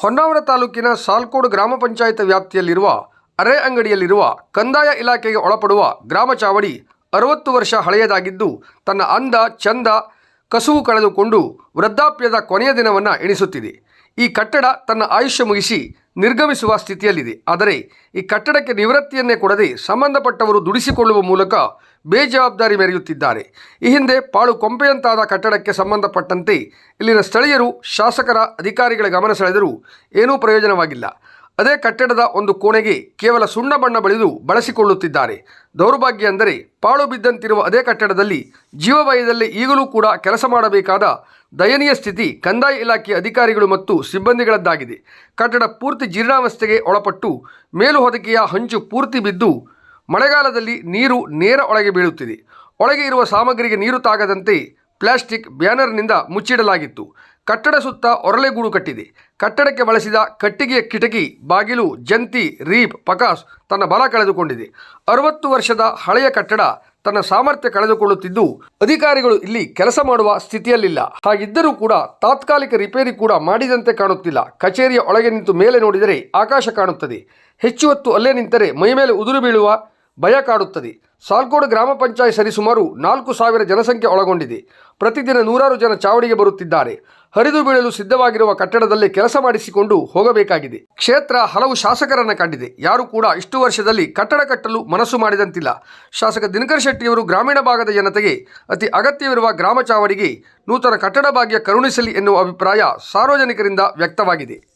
ಹೊನ್ನಾವರ ತಾಲೂಕಿನ ಸಾಲ್ಕೋಡು ಗ್ರಾಮ ಪಂಚಾಯತ್ ವ್ಯಾಪ್ತಿಯಲ್ಲಿರುವ ಅರೆ ಅಂಗಡಿಯಲ್ಲಿರುವ ಕಂದಾಯ ಇಲಾಖೆಗೆ ಒಳಪಡುವ ಗ್ರಾಮ ಚಾವಡಿ ಅರವತ್ತು ವರ್ಷ ಹಳೆಯದಾಗಿದ್ದು, ತನ್ನ ಅಂದ, ಚಂದ, ಕಸುವು ಕಳೆದುಕೊಂಡು ವೃದ್ಧಾಪ್ಯದ ಕೊನೆಯ ದಿನವನ್ನು ಎಣಿಸುತ್ತಿದೆ. ಈ ಕಟ್ಟಡ ತನ್ನ ಆಯುಷ್ಯ ಮುಗಿಸಿ ನಿರ್ಗಮಿಸುವ ಸ್ಥಿತಿಯಲ್ಲಿದೆ. ಆದರೆ ಈ ಕಟ್ಟಡಕ್ಕೆ ನಿವೃತ್ತಿಯನ್ನೇ ಕೊಡದೆ ಸಂಬಂಧಪಟ್ಟವರು ದುಡಿಸಿಕೊಳ್ಳುವ ಮೂಲಕ ಬೇಜವಾಬ್ದಾರಿ ಮೆರೆಯುತ್ತಿದ್ದಾರೆ. ಈ ಹಿಂದೆ ಪಾಳು ಕೊಂಪೆಯಂತಾದ ಕಟ್ಟಡಕ್ಕೆ ಸಂಬಂಧಪಟ್ಟಂತೆ ಇಲ್ಲಿನ ಸ್ಥಳೀಯರು ಶಾಸಕರ ಅಧಿಕಾರಿಗಳ ಗಮನ ಸೆಳೆದರೂ ಏನೂ ಪ್ರಯೋಜನವಾಗಿಲ್ಲ. ಅದೇ ಕಟ್ಟಡದ ಒಂದು ಕೋಣೆಗೆ ಕೇವಲ ಸುಣ್ಣ ಬಣ್ಣ ಬಳಿದು ಬಳಸಿಕೊಳ್ಳುತ್ತಿದ್ದಾರೆ. ದೌರ್ಭಾಗ್ಯ ಅಂದರೆ ಪಾಳು ಬಿದ್ದಂತಿರುವ ಅದೇ ಕಟ್ಟಡದಲ್ಲಿ ಜೀವಭಯದಲ್ಲಿ ಈಗಲೂ ಕೂಡ ಕೆಲಸ ಮಾಡಬೇಕಾದ ದಯನೀಯ ಸ್ಥಿತಿ ಕಂದಾಯ ಇಲಾಖೆಯ ಅಧಿಕಾರಿಗಳು ಮತ್ತು ಸಿಬ್ಬಂದಿಗಳದ್ದಾಗಿದೆ. ಕಟ್ಟಡ ಪೂರ್ತಿ ಜೀರ್ಣಾವಸ್ಥೆಗೆ ಒಳಪಟ್ಟು ಮೇಲು ಹೊದಿಕೆಯ ಹಂಚು ಪೂರ್ತಿ ಬಿದ್ದು ಮಳೆಗಾಲದಲ್ಲಿ ನೀರು ನೇರ ಒಳಗೆ ಬೀಳುತ್ತಿದೆ. ಒಳಗೆ ಇರುವ ಸಾಮಗ್ರಿಗೆ ನೀರು ತಾಗದಂತೆ ಪ್ಲಾಸ್ಟಿಕ್ ಬ್ಯಾನರ್ನಿಂದ ಮುಚ್ಚಿಡಲಾಗಿತ್ತು. ಕಟ್ಟಡ ಸುತ್ತ ಒರಳೆಗೂಡು ಕಟ್ಟಿದೆ. ಕಟ್ಟಡಕ್ಕೆ ಬಳಸಿದ ಕಟ್ಟಿಗೆಯ ಕಿಟಕಿ, ಬಾಗಿಲು, ಜಂತಿ, ರೀಪ್, ಪಕಾಸ್ ತನ್ನ ಬಲ ಕಳೆದುಕೊಂಡಿದೆ. ಅರವತ್ತು ವರ್ಷದ ಹಳೆಯ ಕಟ್ಟಡ ತನ್ನ ಸಾಮರ್ಥ್ಯ ಕಳೆದುಕೊಳ್ಳುತ್ತಿದ್ದು, ಅಧಿಕಾರಿಗಳು ಇಲ್ಲಿ ಕೆಲಸ ಮಾಡುವ ಸ್ಥಿತಿಯಲ್ಲಿಲ್ಲ. ಹಾಗಿದ್ದರೂ ಕೂಡ ತಾತ್ಕಾಲಿಕ ರಿಪೇರಿ ಕೂಡ ಮಾಡಿದಂತೆ ಕಾಣುತ್ತಿಲ್ಲ. ಕಚೇರಿಯ ಒಳಗೆ ನಿಂತು ಮೇಲೆ ನೋಡಿದರೆ ಆಕಾಶ ಕಾಣುತ್ತದೆ. ಹೆಚ್ಚು ಹೊತ್ತು ಅಲ್ಲೇ ನಿಂತರೆ ಮೈಮೇಲೆ ಉದುರು ಬೀಳುವ ಭಯ ಕಾಡುತ್ತದೆ. ಸಾಲ್ಕೋಡು ಗ್ರಾಮ ಪಂಚಾಯತ್ ಸರಿಸುಮಾರು ನಾಲ್ಕು ಸಾವಿರ ಜನಸಂಖ್ಯೆ ಒಳಗೊಂಡಿದೆ. ಪ್ರತಿದಿನ ನೂರಾರು ಜನ ಚಾವಡಿಗೆ ಬರುತ್ತಿದ್ದಾರೆ. ಹರಿದು ಬೀಳಲು ಸಿದ್ಧವಾಗಿರುವ ಕಟ್ಟಡದಲ್ಲಿ ಕೆಲಸ ಮಾಡಿಸಿಕೊಂಡು ಹೋಗಬೇಕಾಗಿದೆ. ಕ್ಷೇತ್ರ ಹಲವು ಶಾಸಕರನ್ನ ಕಂಡಿದೆ. ಯಾರು ಕೂಡ ಇಷ್ಟು ವರ್ಷದಲ್ಲಿ ಕಟ್ಟಡ ಕಟ್ಟಲು ಮನಸ್ಸು ಮಾಡಿದಂತಿಲ್ಲ. ಶಾಸಕ ದಿನಕರ್ ಶೆಟ್ಟಿಯವರು ಗ್ರಾಮೀಣ ಭಾಗದ ಜನತೆಗೆ ಅತಿ ಅಗತ್ಯವಿರುವ ಗ್ರಾಮ ಚಾವಡಿಗೆ ನೂತನ ಕಟ್ಟಡ ಭಾಗ್ಯ ಕರುಣಿಸಲಿ ಎನ್ನುವ ಅಭಿಪ್ರಾಯ ಸಾರ್ವಜನಿಕರಿಂದ ವ್ಯಕ್ತವಾಗಿದೆ.